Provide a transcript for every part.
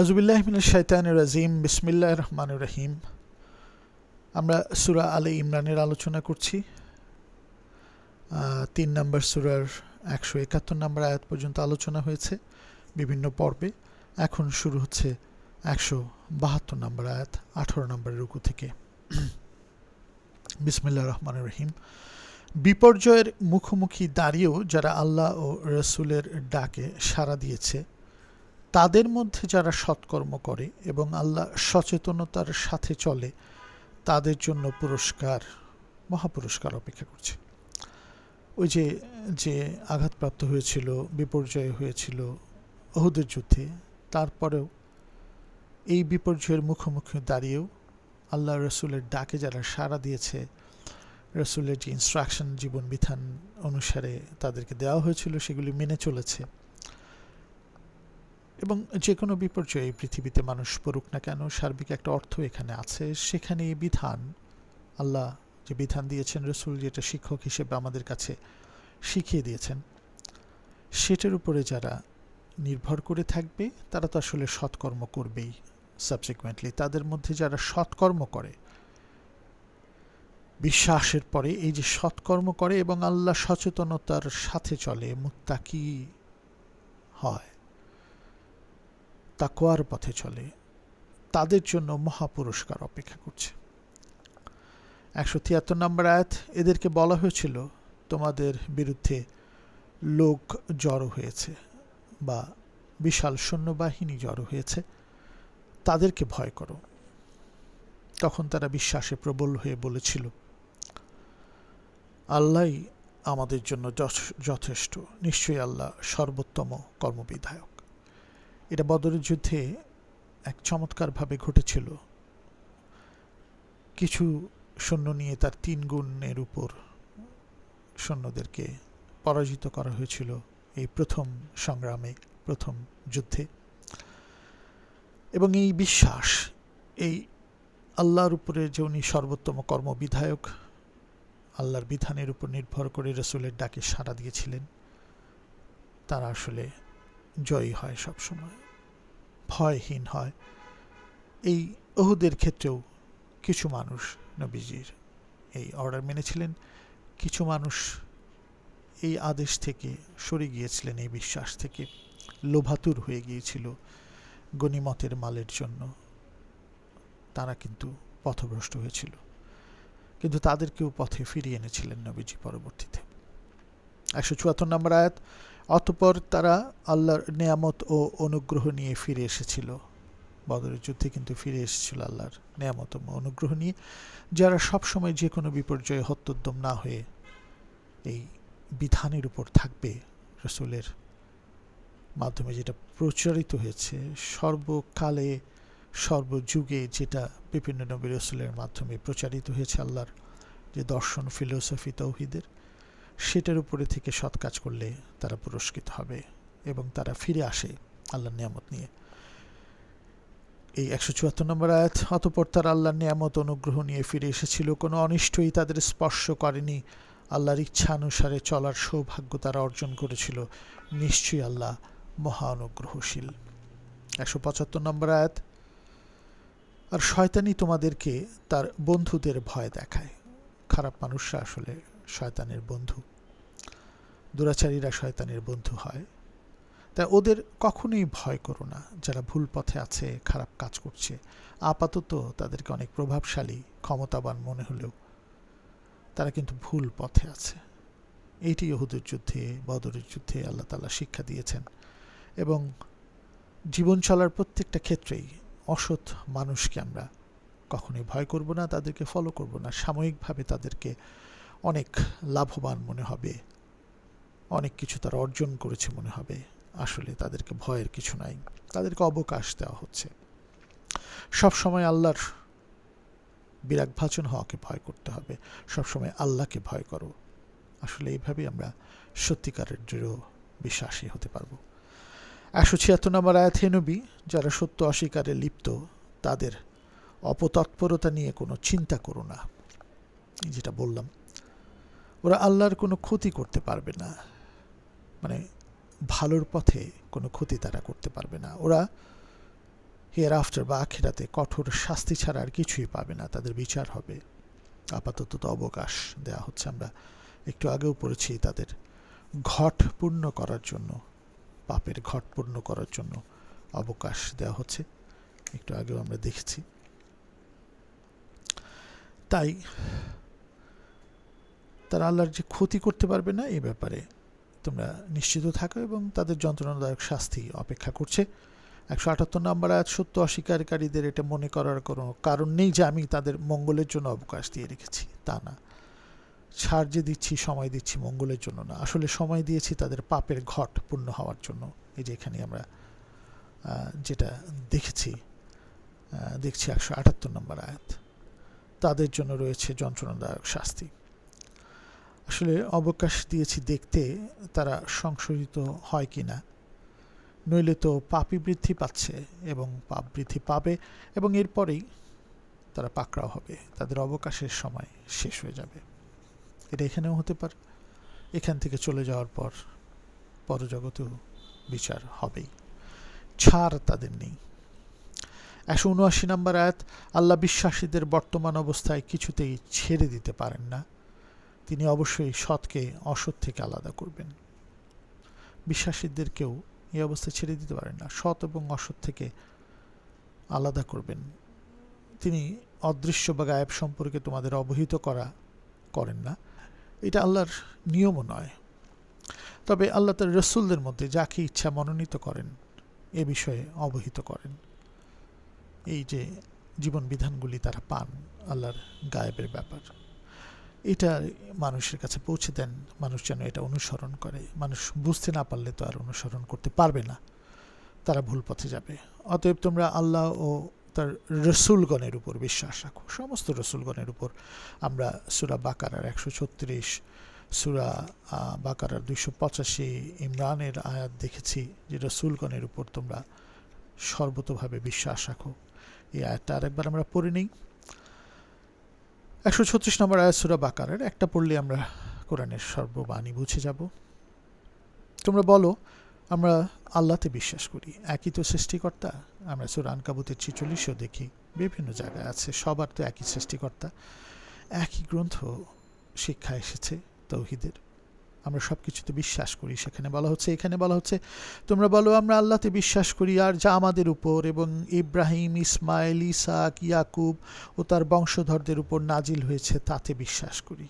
আজুবিল্লাহমিন শাইতান রাজিম বিসমিল্লাহ রহমান রহিম। আমরা সুরা আলে ইমরানের আলোচনা করছি। তিন নম্বর সুরার একশো একাত্তর নম্বর আয়াত পর্যন্ত আলোচনা হয়েছে বিভিন্ন পর্বে। এখন শুরু হচ্ছে একশো বাহাত্তর নম্বর আয়াত, আঠারো নম্বর রুকু থেকে। বিসমিল্লাহ রহমান রহিম। বিপর্যয়ের মুখোমুখি দাঁড়িয়েও যারা আল্লাহ ও রসুলের ডাকে সাড়া দিয়েছে তাদের মধ্যে যারা সৎকর্ম করে এবং আল্লাহ সচেতনতার সাথে চলে, তাদের জন্য পুরস্কার, মহাপুরস্কার অপেক্ষা করছে। ওই যে যে আঘাতপ্রাপ্ত হয়েছিল, বিপর্যয় হয়েছিল অহুদের যুদ্ধে, তারপরেও এই বিপর্যয়ের মুখোমুখি দাঁড়িয়েও আল্লাহ রসুলের ডাকে যারা সাড়া দিয়েছে, রসুলের যে ইনস্ট্রাকশন জীবন বিধান অনুসারে তাদেরকে দেওয়া হয়েছিল, সেগুলি মেনে চলেছে। এবং যে কোনো বিপর্যয় পৃথিবীতে মানুষ পড়ুক না কেন, সার্বিক একটা অর্থ এখানে আছে। সেখানে বিধান। আল্লাহ যে বিধান দিয়েছেন, রসুল যেটা শিক্ষক হিসেবে আমাদের কাছে শিখিয়ে দিয়েছেন, সেটার উপরে যারা নির্ভর করে থাকবে, তারা তো আসলে সৎকর্ম করবেই সাবসিকুয়েন্টলি তাদের মধ্যে যারা সৎকর্ম করে, বিশ্বাসের পরে এই যে সৎকর্ম করে এবং আল্লাহ সচেতনতার সাথে চলে, মুত্তাকি হয়। তাকোয়ার পথে চলে। তাদের জন্য মহাপুরস্কার অপেক্ষা করছে। একশো তিয়াত্তর নম্বর আয়াত, এদেরকে বলা হয়েছিল, তোমাদের বিরুদ্ধে লোক জড়ো হয়েছে বা বিশাল সৈন্যবাহিনী জড়ো হয়েছে। তাদেরকে ভয় করো। তখন তারা বিশ্বাসে প্রবল হয়ে বলেছিল আল্লাহ আমাদের জন্য যথ- যথেষ্ট। নিশ্চয়ই আল্লাহ সর্বোত্তম কর্মবিধায়ক। এটা বদরের যুদ্ধে এক চমৎকারভাবে ঘটেছিল। কিছু সৈন্য নিয়ে তার তিন গুণের উপর সৈন্যদেরকে পরাজিত করা হয়েছিল এই প্রথম সংগ্রামে, প্রথম যুদ্ধে। এবং এই বিশ্বাস, এই আল্লাহর উপরে যে উনি সর্বোত্তম কর্মবিধায়ক, আল্লাহর বিধানের উপর নির্ভর করে রসুলের ডাকে সাড়া দিয়েছিলেন, তারা আসলে জয়ী হয় সবসময়। ভয়হীন হয়। এই অহুদের ক্ষেত্রেও কিছু মানুষ নবীজির এই অর্ডার মেনেছিলেন। কিছু মানুষ এই আদেশ থেকে সরে গিয়েছিলেন, এই বিশ্বাস থেকে। লোভাতুর হয়ে গিয়েছিল গনিমতের মালের জন্য। তারা কিন্তু পথভ্রষ্ট হয়েছিল। কিন্তু তাদেরকেও পথে ফিরিয়ে এনেছিলেন নবীজি পরবর্তীতে। একশো চুয়াত্তর নম্বর আয়াত অতপর তারা আল্লাহর নেয়ামত ও অনুগ্রহ নিয়ে ফিরে এসেছিল। বদরের যুদ্ধে কিন্তু ফিরে এসেছিল আল্লাহর নেয়ামত ও অনুগ্রহ নিয়ে, যারা সবসময় যে কোনো বিপর্যয়ে হত্যোদ্যম না হয়ে এই বিধানের উপর থাকবে রসুলের মাধ্যমে যেটা প্রচারিত হয়েছে, সর্বকালে, সর্বযুগে যেটা বিভিন্ন নবী রসুলের মাধ্যমে প্রচারিত হয়েছে আল্লাহর যে দর্শন, ফিলোসফি, তৌহিদের সেটার উপরে থেকে সৎ কাজ করলে তারা পুরস্কৃত হবে এবং তারা ফিরে আসে আল্লাহর নিয়ামত নিয়ে। এই একশো চুয়াত্তর নম্বর আয়াত, অতপর তারা আল্লাহর নিয়ামত অনুগ্রহ নিয়ে ফিরে এসেছিল। কোনো অনিষ্টই তাদের স্পর্শ করেনি। আল্লাহর ইচ্ছা অনুসারে চলার সৌভাগ্য তারা অর্জন করেছিল। নিশ্চয়ই আল্লাহ মহা অনুগ্রহশীল একশো পঁচাত্তর নম্বর আয়াত, আর শয়তানি তোমাদেরকে তার বন্ধুদের ভয় দেখায়। খারাপ মানুষরা আসলে শয়তানের বন্ধু। দুরাচারীরা শয়তানের বন্ধু হয়। তাই ওদের কখনোই ভয় করো না। যারা ভুল পথে আছে, খারাপ কাজ করছে, আপাতত তাদেরকে অনেক প্রভাবশালী, ক্ষমতাবান মনে হলেও তারা কিন্তু ভুল পথে আছে। এইটি ইহুদের যুদ্ধে, বদরের যুদ্ধে আল্লাহ তালা শিক্ষা দিয়েছেন এবং জীবন চলার প্রত্যেকটা ক্ষেত্রেই অসৎ মানুষকে আমরা কখনোই ভয় করব না, তাদেরকে ফলো করব না। সাময়িকভাবে তাদেরকে অনেক লাভবান মনে হবে। অনেক কিছু তারা অর্জন করেছে মনে হবে। আসলে তাদেরকে ভয়ের কিছু নাই। তাদেরকে অবকাশ দেওয়া হচ্ছে। সব সময় আল্লাহর বিরাগ ভাজন হওয়াকে ভয় করতে হবে। সবসময় আল্লাহকে ভয় করো। আসলে এইভাবেই আমরা সত্যিকারের দৃঢ় বিশ্বাসী হতে পারব। একশো ছিয়াত্তর নম্বর আয়াত যারা সত্য অস্বীকারে লিপ্ত, তাদের অপতৎপরতা নিয়ে কোনো চিন্তা করো না। যেটা বললাম ওরা আল্লাহর কোনো ক্ষতি করতে পারবে না। মানে ভালোর পথে কোনো ক্ষতি তারা করতে পারবে না। ওরা হেয়ার আফটার বা আখেরাতে কঠোর শাস্তি ছাড়া আর কিছুই পাবে না। তাদের বিচার হবে। আপাতত তো অবকাশ দেওয়া হচ্ছে। আমরা একটু আগেও পড়েছি তাদের ঘট পূর্ণ করার জন্য, পাপের ঘট পূর্ণ করার জন্য অবকাশ দেওয়া হচ্ছে। একটু আগেও আমরা দেখেছি। তাই তারা আল্লাহর যে ক্ষতি করতে পারবে না, এ ব্যাপারে তোমরা নিশ্চিত থাকো এবং তাদের যন্ত্রণাদায়ক শাস্তি অপেক্ষা করছে। একশো আটাত্তর নম্বর আয়াত, সত্য অস্বীকারীদের এটা মনে করার কোনো কারণ নেই যে আমি তাদের মঙ্গলের জন্য অবকাশ দিয়ে রেখেছি। তা না। ছাড় যে দিচ্ছি, সময় দিচ্ছি মঙ্গলের জন্য না। আসলে সময় দিয়েছি তাদের পাপের ঘট পূর্ণ হওয়ার জন্য। এই যে এখানে আমরা যেটা দেখেছি দেখছি একশো আটাত্তর নম্বর আয়াত। তাদের জন্য রয়েছে যন্ত্রণাদায়ক শাস্তি। আসলে অবকাশ দিয়েছি দেখতে, তারা সংশোধিত হয় কি না নইলে তো পাপই বৃদ্ধি পাচ্ছে এবং পাপ বৃদ্ধি পাবে এবং এরপরেই তারা পাকড়াও হবে। তাদের অবকাশের সময় শেষ হয়ে যাবে। এটা এখানেও হতে পারে। এখান থেকে চলে যাওয়ার পর পরজগতেও বিচার হবেই। ছাড় তাদের নেই। একশো উনআশি নম্বর আয়াত, আল্লাহ বিশ্বাসীদের বর্তমান অবস্থায় কিছুতেই ছেড়ে দিতে পারেন না। তিনি অবশ্যই সৎকে অসৎ থেকে আলাদা করবেন। বিশ্বাসীদেরকেও এই অবস্থা ছেড়ে দিতে পারেন না। সৎ এবং অসৎ থেকে আলাদা করবেন। তিনি অদৃশ্য বা গায়েব সম্পর্কে তোমাদের অবহিত করা করেন না। এটা আল্লাহর নিয়মও নয়। তবে আল্লাহ তার রসুলদের মধ্যে যাকে ইচ্ছা মনোনীত করেন, এ বিষয়ে অবহিত করেন। এই যে জীবন বিধানগুলি তারা পান, আল্লাহর গায়েবের ব্যাপার। এটা মানুষের কাছে পৌঁছে দেন, মানুষ যেন এটা অনুসরণ করে। মানুষ বুঝতে না পারলে তো আর অনুসরণ করতে পারবে না। তারা ভুল পথে যাবে। অতএব তোমরা আল্লাহ ও তার রসুলগণের উপর বিশ্বাস রাখো। সমস্ত রসুলগণের উপর। আমরা সুরা বাকারার একশো ছত্রিশ, সুরা বাকারার দুইশো পঁচাশি, ইমরানের আয়াত দেখেছি যে রসুলগণের উপর তোমরা সর্বতভাবে বিশ্বাস রাখো। এই আয়াতটা আরেকবার আমরা পড়ে নিই। একশো ছত্রিশ নম্বর আয়াত সুরা বাকারের, একটা পড়লে আমরা কোরআনের সর্ববাণী বুঝে যাব। তোমরা বলো, আমরা আল্লাহতে বিশ্বাস করি, একই তো সৃষ্টিকর্তা। আমরা সুরান কাবুতের ছিচল্লিশও দেখি, বিভিন্ন জায়গায় আছে, সবার তো একই সৃষ্টিকর্তা। একই গ্রন্থ শিক্ষা এসেছে তৌহিদের। আমরা সব কিছুতে বিশ্বাস করি। সেখানে বলা হচ্ছে, এখানে বলা হচ্ছে, তোমরা বলো, আমরা আল্লাহতে বিশ্বাস করি, আর যা আমাদের উপর। এবং ইব্রাহিম, ইসমাইল, ইসাক, ইয়াকুব ও তার বংশধরদের উপর নাজিল হয়েছে, তাতে বিশ্বাস করি।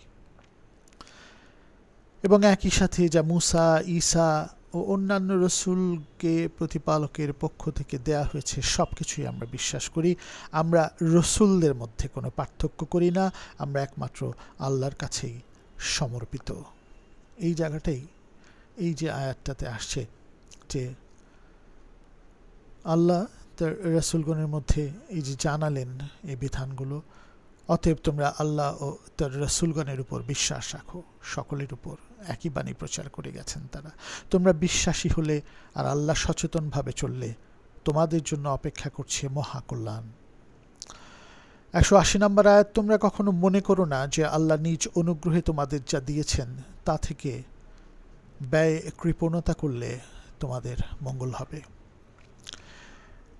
এবং একই সাথে যা মুসা, ঈসা ও অন্যান্য রসুলকে প্রতিপালকের পক্ষ থেকে দেয়া হয়েছে সব কিছুই আমরা বিশ্বাস করি। আমরা রসুলদের মধ্যে কোনো পার্থক্য করি না, আমরা একমাত্র আল্লাহর কাছেই সমর্পিত। এই জায়গাটাই, এই যে আয়াতটাতে আসছে যে আল্লাহ তার রসুলগণের মধ্যে এই যে জানালেন এই বিধানগুলো, অতএব তোমরা আল্লাহ ও তার রসুলগণের উপর বিশ্বাস রাখো, সকলের উপর একই বাণী প্রচার করে গেছেন তারা। তোমরা বিশ্বাসী হলে আর আল্লাহ সচেতনভাবে চললে তোমাদের জন্য অপেক্ষা করছে মহাকল্যাণ। একশো আশি নম্বর আয়াত, তোমরা কখনো মনে করো না যে আল্লাহ নিজ অনুগ্রহে তোমাদের যা দিয়েছেন, তা থেকে ব্যয় কৃপণতা করলে তোমাদের মঙ্গল হবে?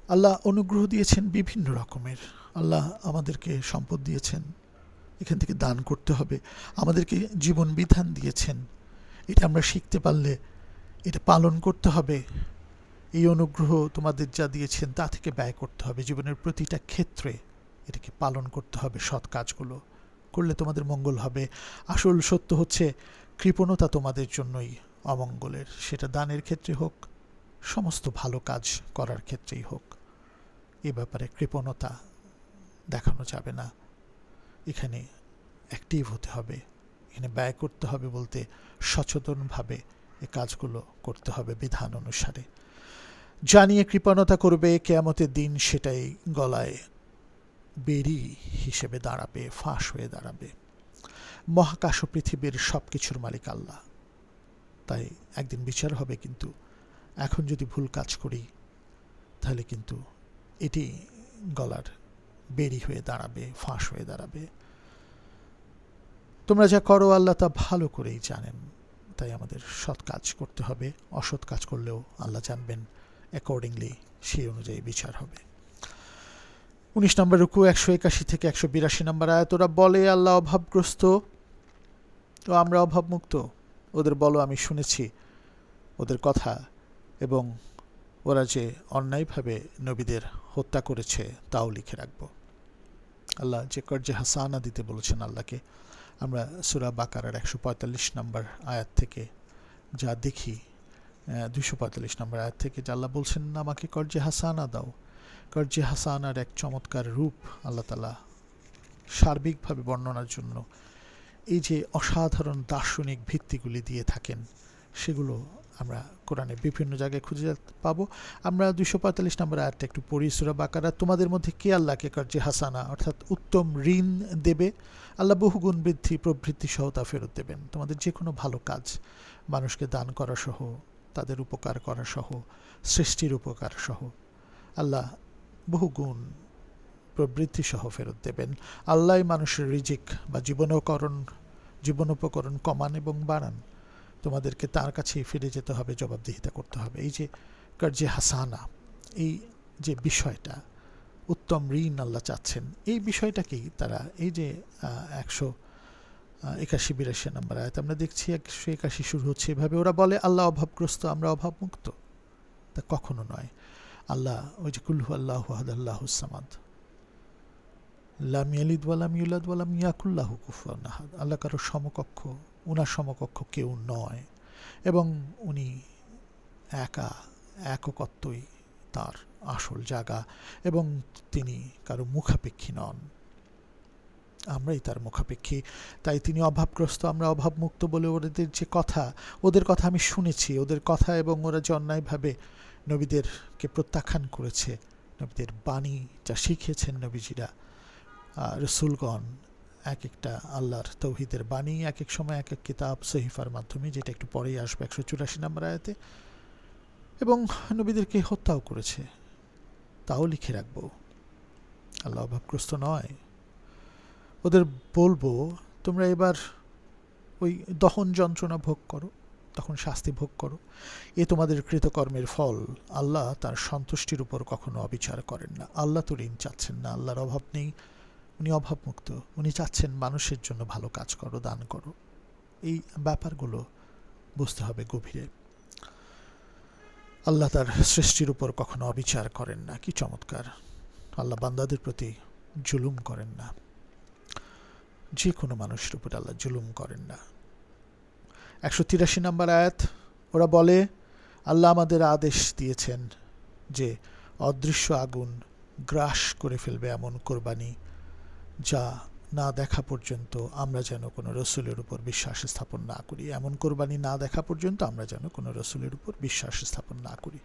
আল্লাহ অনুগ্রহ দিয়েছেন বিভিন্ন রকমের। আল্লাহ আমাদেরকে সম্পদ দিয়েছেন, এখান থেকে দান করতে হবে। আমাদেরকে জীবন বিধান দিয়েছেন, এটা আমরা শিখতে পারলে এটা পালন করতে হবে। এই অনুগ্রহ তোমাদের যা দিয়েছেন, তা থেকে ব্যয় করতে হবে। জীবনের প্রতিটা ক্ষেত্রে এটাকে পালন করতে হবে সৎ কাজগুলো। করলে তোমাদের মঙ্গল হবে। আসল সত্য হচ্ছে, কৃপণতা তোমাদের জন্যই অমঙ্গলের। সেটা দানের ক্ষেত্রে হোক, সমস্ত ভালো কাজ করার ক্ষেত্রেই হোক। এ ব্যাপারে কৃপণতা দেখানো যাবে না। এখানে অ্যাক্টিভ হতে হবে। এখানে ব্যয় করতে হবে বলতে সচেতনভাবে এ কাজগুলো করতে হবে বিধান অনুসারে। জানিয়ে কৃপণতা করবে, কেয়ামতের দিন সেটাই গলায় বেরি হিসেবে দাঁড়াবে, ফাঁস হয়ে দাঁড়াবে। মহাকাশ ও পৃথিবীর সব কিছুর মালিক আল্লাহ। তাই একদিন বিচার হবে কিন্তু, এখন যদি ভুল কাজ করি, তাহলে কিন্তু এটি গলার বেরি হয়ে দাঁড়াবে, ফাঁস হয়ে দাঁড়াবে। তোমরা যা করো, আল্লাহ তা ভালো করেই জানেন। তাই আমাদের সৎ কাজ করতে হবে, অসৎ কাজ করলেও আল্লাহ জানবেন। অ্যাকর্ডিংলি সেই অনুযায়ী বিচার হবে। উনিশ নম্বর রুকু, একশো একাশি থেকে একশো বিরাশি নম্বর আয়াত। ওরা বলে, আল্লাহ অভাবগ্রস্ত তো আমরা অভাবমুক্ত। ওদের বলো, আমি শুনেছি ওদের কথা এবং ওরা যে অন্যায়ভাবে নবীদের হত্যা করেছে তাও লিখে রাখব। আল্লাহ যে কর্জে হাসানা দিতে বলেছেন আল্লাহকে, আমরা সুরা বাকারার একশো পঁয়তাল্লিশ নম্বর আয়াত থেকে যা দেখি দুশো পঁয়তাল্লিশ নম্বর আয়াত থেকে যে আল্লাহ বলছেন, আমাকে কর্জে হাসানা দাও। কর্জে হাসানার এক চমৎকার রূপ আল্লাহ তালা সার্বিকভাবে বর্ণনার জন্য এই যে অসাধারণ দার্শনিক ভিত্তিগুলি দিয়ে থাকেন, সেগুলো আমরা কোরআনে বিভিন্ন জায়গায় খুঁজে পাবো। আমরা দুশো পঁয়তাল্লিশ নম্বর আয়াতটা একটু পড়ি, সুরা বাকারা। তোমাদের মধ্যে কে আল্লাহকে কার্যে হাসানা, অর্থাৎ উত্তম ঋণ দেবে? আল্লাহ বহুগুণ বৃদ্ধি, প্রবৃত্তি সহ তা ফেরত দেবেন। তোমাদের যে কোনো ভালো কাজ মানুষকে দান করা সহ, তাদের উপকার করা সহ, সৃষ্টির উপকার সহ, আল্লাহ বহুগুণ প্রবৃত্তি সহ ফেরত দেবেন। আল্লাহ মানুষের রিজিক বা জীবনোকরণ জীবনোপকরণ কমান এবং বাড়ান। তোমাদেরকে তার কাছেই ফিরে যেতে হবে, জবাবদিহিতা করতে হবে। এই যে কার্যে হাসানা, এই যে বিষয়টা, উত্তম ঋণ আল্লাহ চাচ্ছেন, এই বিষয়টাকেই তারা এই যে একশো একাশি, বিরাশি নাম্বার আয়ত আমরা দেখছি একশো একাশি শুরু হচ্ছে এভাবে। ওরা বলে, আল্লাহ অভাবগ্রস্ত, আমরা অভাবমুক্ত। তা কখনো নয়। আল্লাহ, ওই যে কুল্লু আল্লাহ আল্লাহ সামাদ। লাম ইয়ালিদ ওয়ালাম ইউলাদ ওয়ালাম ইয়াকুল্লাহ কুফুয়ান আল্লাহ কারও সমকক্ষ, উনার সমকক্ষ কেউ নয় এবং উনি একা, এককত্বই তার আসল জায়গা এবং তিনি কারও মুখাপেক্ষী নন। আমরাই তার মুখাপেক্ষী। তাই তিনি অভাবগ্রস্ত, আমরা অভাবমুক্ত বলে ওদের যে কথা, ওদের কথা আমি শুনেছি। ওদের কথা এবং ওরা যে অন্যায়ভাবে নবীদেরকে প্রত্যাখ্যান করেছে, নবীদের বাণী যা শিখেছেন নবীজিরা। রসুলগণ এক একটা আল্লাহর তৌহিদের বাণী, এক এক সময় এক এক কিতাব, সহিফার মাধ্যমে, যেটা একটু পরেই আসবে একশো চুরাশি নম্বর আয়াতে। এবং নবীদেরকে হত্যাও করেছে। তাও লিখে রাখব। আল্লাহ অভাবগ্রস্ত নয়। ওদের বলব, তোমরা এবার ওই দহন যন্ত্রণা ভোগ করো। তখন শাস্তি ভোগ করো। এ তোমাদের কৃতকর্মের ফল। আল্লাহ তার সন্তুষ্টির উপর কখনো অবিচার করেন না। আল্লাহ তো ঋণ চাচ্ছেন না, আল্লাহর অভাব নেই। উনি অভাবমুক্ত। উনি চাচ্ছেন মানুষের জন্য ভালো কাজ করো, দান করো। এই ব্যাপারগুলো বুঝতে হবে গভীরে। আল্লাহ তার সৃষ্টির উপর কখনো অবিচার করেন না। কি চমৎকার। আল্লাহ বান্দাদের প্রতি জুলুম করেন না। যে কোনো মানুষের উপর আল্লাহ জুলুম করেন না। একশো তিরাশি নম্বর আয়াত, ওরা বলে, আল্লাহ আমাদের আদেশ দিয়েছেন যে অদৃশ্য আগুন গ্রাস করে ফেলবে এমন কোরবানি, যা না দেখা পর্যন্ত আমরা যেন কোনো রসুলের উপর বিশ্বাস স্থাপন না করি। এমন কোরবানি না দেখা পর্যন্ত আমরা যেন কোনো রসুলের উপর বিশ্বাস স্থাপন না করি।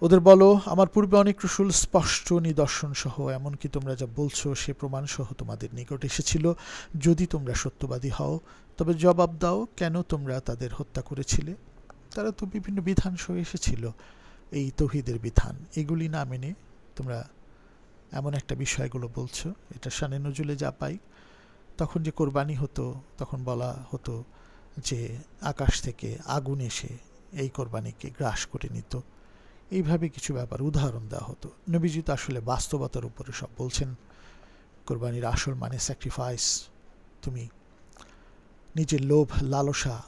ওদের বলো, আমার পূর্বে অনেক রসুল স্পষ্ট নিদর্শন সহ এমনকি তোমরা যা বলছো সে প্রমাণ সহ তোমাদের নিকট এসেছিল। যদি তোমরা সত্যবাদী হও, তবে জবাব দাও, কেন তোমরা তাদের হত্যা করেছিলে? তারা তো বিভিন্ন বিধান সহ এসেছিল, এই তহিদের বিধান। এগুলি না মেনে তোমরা এমন একটা বিষয়গুলো বলছো। এটা শানে নজুলে যা পাই। তখন যে কোরবানি হতো, তখন বলা হতো যে আকাশ থেকে আগুন এসে এই কোরবানিকে গ্রাস করে নিত। এইভাবে কিছু ব্যাপার উদাহরণ দেওয়া হতো। নবীজি তো আসলে বাস্তবতার উপরে সব বলছেন। কোরবানির আসল মানে স্যাক্রিফাইস তুমি নিজের লোভ, লালসা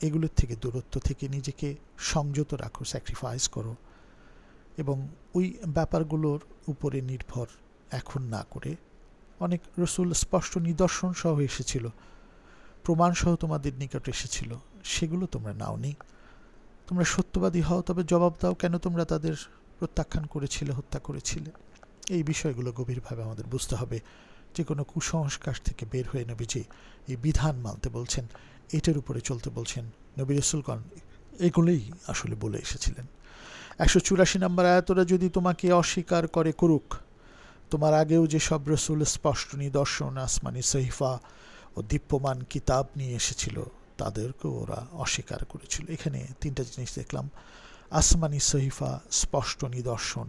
এগুলোর থেকে দূরত্ব থেকে নিজেকে সংযত রাখো স্যাক্রিফাইস করো। এবং ওই ব্যাপারগুলোর উপরে নির্ভর এখন না করে অনেক রসুল স্পষ্ট নিদর্শন সহ এসেছিল। প্রমাণ সহ তোমাদের নিকট এসেছিল। সেগুলো তোমরা নাও নাওনি। তোমরা সত্যবাদী হও, তবে জবাব দাও কেন তোমরা তাদের প্রত্যাখ্যান করেছিলে, হত্যা করেছিলে। এই বিষয়গুলো গভীরভাবে আমাদের বুঝতে হবে। যে কোনো কুসংস্কার থেকে বের হয়ে নবীজি এই বিধান মানতে বলছেন, এটার উপরে চলতে বলছেন নবী রসুলগণ। এগুলোই আসলে বলে এসেছিলেন। একশো চুরাশি নম্বর আয়াতরা যদি তোমাকে অস্বীকার করে করুক, তোমার আগেও যে সব রসুল স্পষ্ট নিদর্শন, আসমানি সহিফা ও দীপ্যমান কিতাব নিয়ে এসেছিল তাদেরকেও ওরা অস্বীকার করেছিল। এখানে তিনটা জিনিস দেখলাম। আসমানি সহিফা স্পষ্ট নিদর্শন,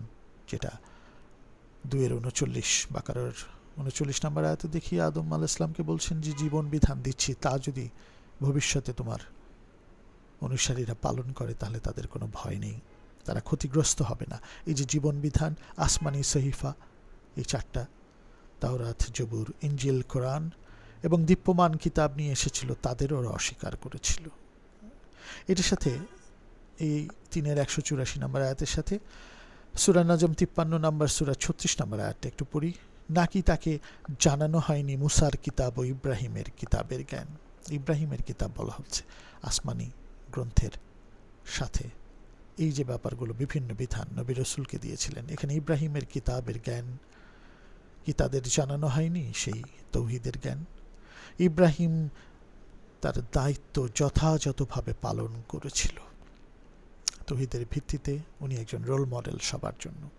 যেটা দুয়ের উনচল্লিশ, বাকারের উনচল্লিশ নম্বর আয়তে দেখি আদম আল ইসলামকে বলছেন, যে জীবন বিধান দিচ্ছি, তা যদি ভবিষ্যতে তোমার অনুসারীরা পালন করে, তাহলে তাদের কোনো ভয় নেই। তারা ক্ষতিগ্রস্ত হবে না। এই যে জীবন বিধান, আসমানি সহিফা, এই চারটা, তাওরাত, জবুর ইঞ্জিল কোরআন এবং দীপ্যমান কিতাব নিয়ে এসেছিল তাদের ওরা অস্বীকার করেছিল। এটার সাথে এই তিনের একশো চুরাশি নম্বর আয়াতের সাথে সুরা নাজম তিপ্পান্ন নম্বর, সুরা ছত্রিশ নম্বর আয়াতটা একটু পড়ি। নাকি তাকে জানানো হয়নি মুসার কিতাব ও ইব্রাহিমের কিতাবের জ্ঞান। ইব্রাহিমের কিতাব বলা হচ্ছে আসমানি গ্রন্থের সাথে। এই যে ব্যাপারগুলো বিভিন্ন বিধান নবী রসুলকে দিয়েছিলেন, এখানে ইব্রাহিমের কিতাবের জ্ঞান, কি তাদের জানানো হয়নি? সেই তৌহিদের জ্ঞান। ইব্রাহিম তার দায়িত্ব যথাযথভাবে পালন করেছিল। তৌহিদের ভিত্তিতে উনি একজন রোল মডেল সবার জন্য,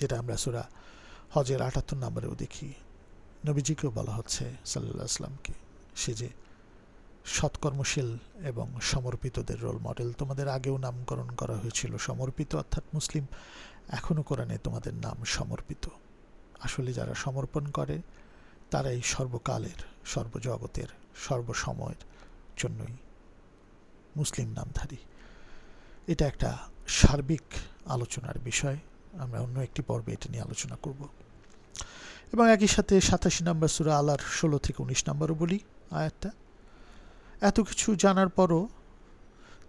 যেটা আমরা সুরা হজের আটাত্তর নম্বরেও দেখি। নবীজিকেও বলা হচ্ছে সাল্লাহ আসলামকে সে যে সৎকর্মশীল এবং সমর্পিতদের রোল মডেল তোমাদের আগেও নামকরণ করা হয়েছিল সমর্পিত, অর্থাৎ মুসলিম। এখনও কোরআনে তোমাদের নাম সমর্পিত। আসলে যারা সমর্পণ করে তারাই সর্বকালের, সর্বজগতের, সর্বসময়ের জন্যই মুসলিম নামধারী। এটা একটা সার্বিক আলোচনার বিষয়। আমরা অন্য একটি পর্বে এটা নিয়ে আলোচনা করব। এবং একই সাথে সাতাশি নম্বর সুরা আলার ষোলো থেকে উনিশ নম্বরও বলি আয়াতটা। এত কিছু জানার পরও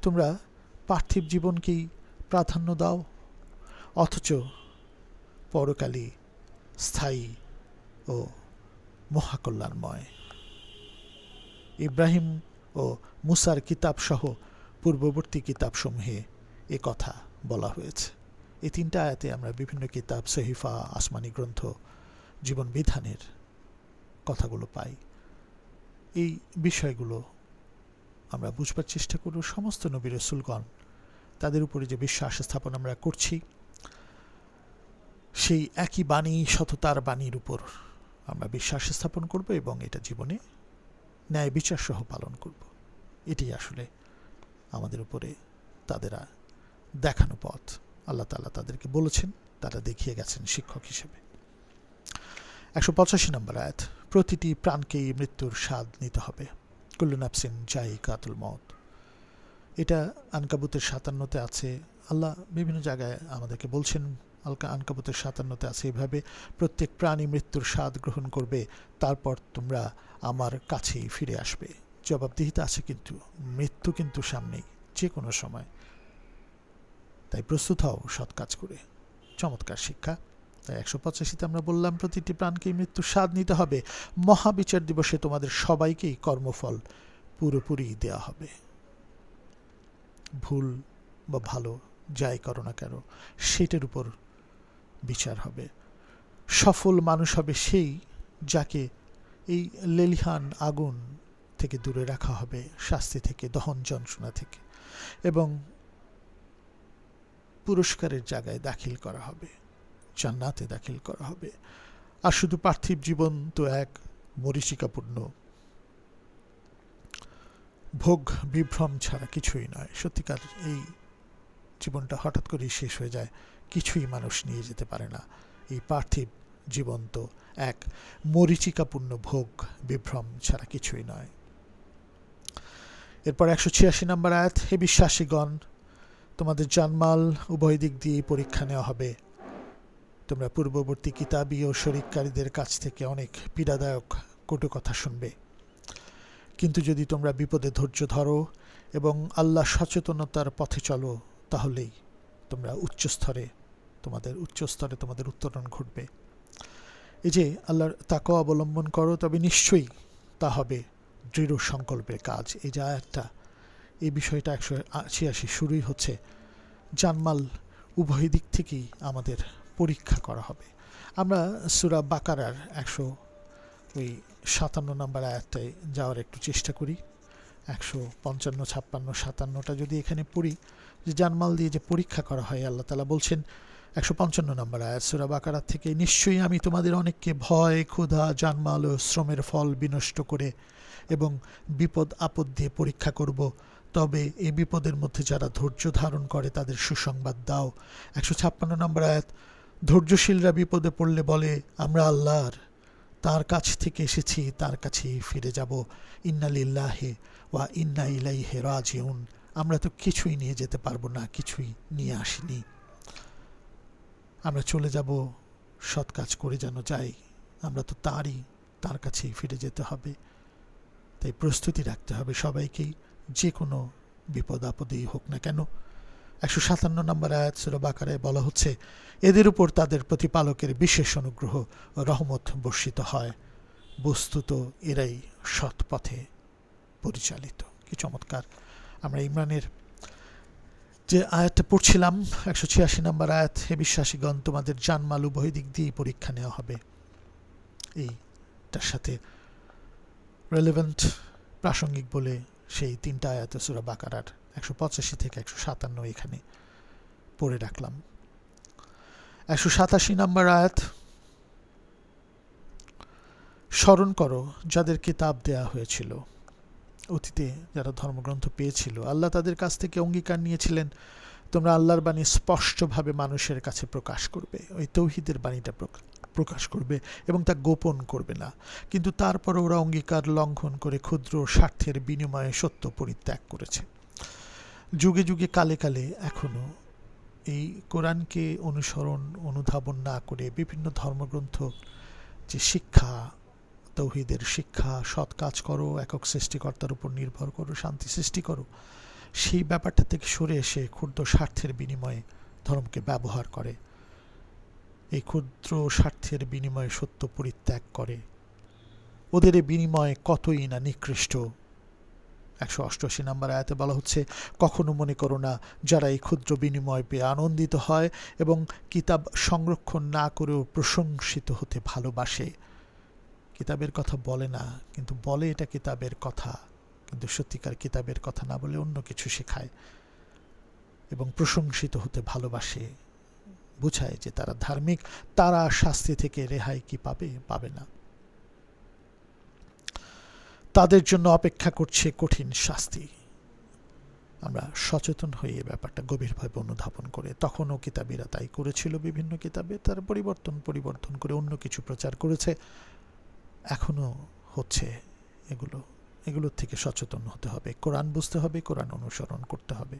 তোমরা পার্থিব জীবনকেই প্রাধান্য দাও, অথচ পরকালী স্থায়ী ও মহাকল্যাণময়। ইব্রাহিম ও মুসার কিতাবসহ পূর্ববর্তী কিতাবসমূহে এ কথা বলা হয়েছে। এই তিনটা আয়াতে আমরা বিভিন্ন কিতাব, সহিফা, আসমানি গ্রন্থ জীবন বিধানের কথাগুলো পাই। এই বিষয়গুলো আমরা বুঝবার চেষ্টা করব। সমস্ত নবী রসুলগণ, তাদের উপরে যে বিশ্বাস স্থাপন আমরা করছি, সেই একই বাণী সততার বাণীর উপর আমরা বিশ্বাস স্থাপন করব এবং এটা জীবনে ন্যায় বিচার সহ পালন করব। এটি আসলে আমাদের উপরে তাদের দেখানো পথ। আল্লাহ তালা তাদেরকে বলেছেন, তারা দেখিয়ে গেছেন শিক্ষক হিসেবে। একশো পঁচাশি নম্বর আয়াত, প্রতিটি প্রাণকেই মৃত্যুর স্বাদ নিতে হবে। কুল্লু নাফসিন জাই কাতুল মত এটা আনকাবুতের সাতান্নতে আছে। আল্লাহ বিভিন্ন জায়গায় আমাদেরকে বলছেন আলকা আনকাবুতের সাতান্নতে আছে। এভাবে প্রত্যেক প্রাণী মৃত্যুর স্বাদ গ্রহণ করবে, তারপর তোমরা আমার কাছেই ফিরে আসবে। জবাবদিহিতা আছে কিন্তু, মৃত্যু কিন্তু সামনেই যে কোনো সময়। তাই প্রস্তুত হও সৎ কাজ করে। চমৎকার শিক্ষা। তাই একশো পঁচাশিতে আমরা বললাম, প্রতিটি প্রাণকেই মৃত্যুর স্বাদ নিতে হবে। মহাবিচার দিবসে তোমাদের সবাইকেই কর্মফল পুরোপুরি দেওয়া হবে। ভুল বা ভালো যাই করো না কেন, সেটার উপর বিচার হবে। সফল মানুষ হবে সেই যাকে এই লেলিহান আগুন থেকে দূরে রাখা হবে, শাস্তি থেকে, দহন যন্ত্রণা থেকে এবং পুরস্কারের জায়গায় দাখিল করা হবে, জান্নাতে দাখিল করা হবে। আর শুধু পার্থিব জীবন তো এক, মরিচিকাপূর্ণ। ভোগ বিভ্রম ছাড়া কিছুই নয়। সত্যিকার এই জীবনটা হঠাৎ করেই শেষ হয়ে যায়। কিছুই মানুষ নিয়ে যেতে পারে না। এই পার্থিব জীবন তো এক মরিচিকাপূর্ণ ভোগ, বিভ্রম ছাড়া কিছুই নয়। এরপর একশো ছিয়াশি নম্বর আয়াত, হে বিশ্বাসীগণ, তোমাদের জানমাল উভয় দিক দিয়েই পরীক্ষা নেওয়া হবে। তোমরা পূর্ববর্তী কিতাবি ও শরিককারীদের কাছ থেকে অনেক পীড়াদায়ক, কটু কথা শুনবে। কিন্তু যদি তোমরা বিপদে ধৈর্য ধরো এবং আল্লাহ সচেতনতার পথে চলো, তাহলেই তোমরা উচ্চস্তরে তোমাদের উচ্চস্তরে তোমাদের উত্তরণ ঘটবে। এই যে আল্লাহর তাকে অবলম্বন করো, তবে নিশ্চয়ই তা হবে দৃঢ় সংকল্পের কাজ। এই যে আয়াতটা, এই বিষয়টা একশো ছিয়াশি শুরুই হচ্ছে। জানমাল উভয় দিক থেকেই আমাদের পরীক্ষা করা হবে। আমরা সুরা বাকারার একশো ওই সাতান্ন নম্বর আয়াতটায় যাওয়ার একটু চেষ্টা করি। একশো পঞ্চান্ন, ছাপ্পান্ন, সাতান্নটা যদি এখানে পড়ি যে জানমাল দিয়ে যে পরীক্ষা করা হয়, আল্লাহ তালা বলছেন একশো পঞ্চান্ন নম্বর আয়াত, সুরা বাকারাত থেকে, নিশ্চয়ই আমি তোমাদের অনেককে ভয়, ক্ষুধা, জানমাল ও শ্রমের ফল বিনষ্ট করে এবং বিপদ আপদ দিয়ে পরীক্ষা করব। তবে এই বিপদের মধ্যে যারা ধৈর্য ধারণ করে, তাদের সুসংবাদ দাও। একশো ছাপ্পান্ন নম্বর আয়াত, ধৈর্যশীলরা বিপদে পড়লে বলে, আমরা আল্লাহর, তার কাছ থেকে এসেছি, তার কাছেই ফিরে যাব। ইন্নালিল্লাহে ওয়া ইন্না ইলাইহে রাজিউন আমরা তো কিছুই নিয়ে যেতে পারব না, কিছুই নিয়ে আসিনি। আমরা চলে যাব, সৎ কাজ করে যেন যাই। আমরা তো তারই, তার কাছেই ফিরে যেতে হবে। তাই প্রস্তুতি রাখতে হবে সবাইকেই, যে কোনো বিপদ আপদেই হোক না কেন। একশো সাতান্ন নম্বর আয়াত সুরবাকারে বলা হচ্ছে, এদের উপর তাদের প্রতিপালকের বিশেষ অনুগ্রহ, রহমত বর্ষিত হয়। বস্তুত এরাই সৎ পথে পরিচালিত। কি চমৎকার। আমরা ইমরানের যে আয়াতটা পড়ছিলাম, একশো ছিয়াশি নম্বর আয়াত, হে বিশ্বাসীগণ, তোমাদের জানমাল উভয় দিক দিয়েই পরীক্ষা নেওয়া হবে। এইটার সাথে রেলেভেন্ট প্রাসঙ্গিক বলে সেই তিনটা আয়াত সুরা বাকারার একশো পঁচাশি থেকে একশো সাতান্ন এখানে পড়ে রাখলাম। একশো সাতাশি নম্বর আয়াত, স্মরণ করো যাদের কিতাব দেয়া হয়েছিল। অতীতে যারা ধর্মগ্রন্থ পেয়েছিল, আল্লাহ তাদের কাছ থেকে অঙ্গীকার নিয়েছিলেন, তোমরা আল্লাহর বাণী স্পষ্টভাবে মানুষের কাছে প্রকাশ করবে, ওই তৌহিদের বাণীটা প্রকাশ করবে এবং তা গোপন করবে না। কিন্তু তারপর ওরা অঙ্গীকার লঙ্ঘন করে ক্ষুদ্র স্বার্থের বিনিময়ে সত্য পরিত্যাগ করেছে। যুগে যুগে কালে কালে এখনও এই কোরআনকে অনুসরণ, অনুধাবন না করে বিভিন্ন ধর্মগ্রন্থ যে শিক্ষা তৌহিদের শিক্ষা, সৎ কাজ করো, একক সৃষ্টিকর্তার উপর নির্ভর করো, শান্তি সৃষ্টি করো। সেই ব্যাপারটা থেকে সরে এসে ক্ষুদ্র স্বার্থের বিনিময়ে ধর্মকে ব্যবহার করে। এই ক্ষুদ্র স্বার্থের বিনিময়ে সত্য পরিত্যাগ করে। ওদের বিনিময়ে কতই না নিকৃষ্ট। একশো অষ্টআশি নম্বর আয়াতে বলা হচ্ছে, কখনো মনে করো না, যারা এই ক্ষুদ্র বিনিময় পেয়ে আনন্দিত হয় এবং কিতাব সংরক্ষণ না করেও প্রশংসিত হতে ভালোবাসে। কিতাবের কথা বলে না, কিন্তু বলে এটা কিতাবের কথা। কিন্তু সত্যিকার কিতাবের কথা না বলে অন্য কিছু শেখায় এবং প্রশংসিত হতে ভালোবাসে। বুঝায় যে তারা ধার্মিক, তারা শাস্তি থেকে রেহাই কি পাবে? পাবে না। তাদের জন্য অপেক্ষা করছে কঠিন শাস্তি। আমরা সচেতন হয়ে এ ব্যাপারটা গভীরভাবে অনুধাবন করে। তখনও কিতাবীরা তাই করেছিল। বিভিন্ন কিতাবে তার পরিবর্তন পরিবর্তন করে অন্য কিছু প্রচার করেছে। এখনও হচ্ছে এগুলো, এগুলোর থেকে সচেতন হতে হবে। কোরআন বুঝতে হবে, কোরআন অনুসরণ করতে হবে।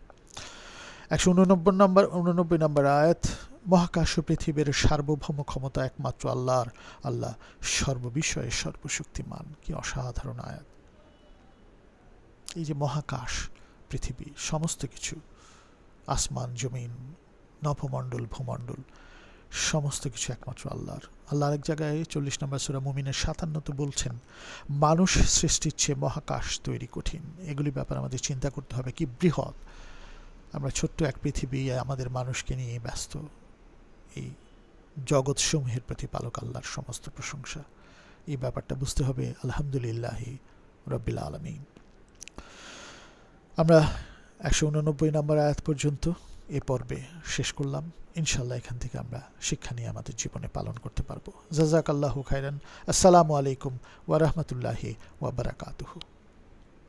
একশো উননব্বই নম্বর উননব্বই নম্বর আয়াত, মহাকাশ পৃথিবীর সার্বভৌম ক্ষমতা একমাত্র আল্লাহর, আল্লাহ সর্ববিষয়ে সর্বশক্তিমান। কি অসাধারণ আয়াত। এই যে মহাকাশ, পৃথিবী, সমস্ত কিছু, আসমান, জমিন নভমণ্ডল ভূমণ্ডল সমস্ত কিছু একমাত্র আল্লাহর। আল্লাহ আরেক জায়গায় চল্লিশ নম্বর সুরা মুমিনের সাতান্নত বলছেন, মানুষ সৃষ্টির চেয়ে মহাকাশ তৈরি কঠিন। এগুলি ব্যাপারে আমাদের চিন্তা করতে হবে কি? বৃহৎ। আমরা ছোট্ট এক পৃথিবী, আমাদের মানুষকে নিয়ে ব্যস্ত। এই জগৎসমূহের প্রতিপালক আল্লাহর সমস্ত প্রশংসা। এই ব্যাপারটা বুঝতে হবে আলহামদুলিল্লাহি রব্বিল আলমিন। আমরা একশো উননব্বই নম্বর আয়াত পর্যন্ত এ পর্বে শেষ করলাম। ইনশাল্লাহ এখান থেকে আমরা শিক্ষা নিয়ে আমাদের জীবনে পালন করতে পারব। জাজাক আল্লাহ খাইরান আসসালামু আলাইকুম ওয়ারহমতুল্লাহি ওয়াবারাকাতুহু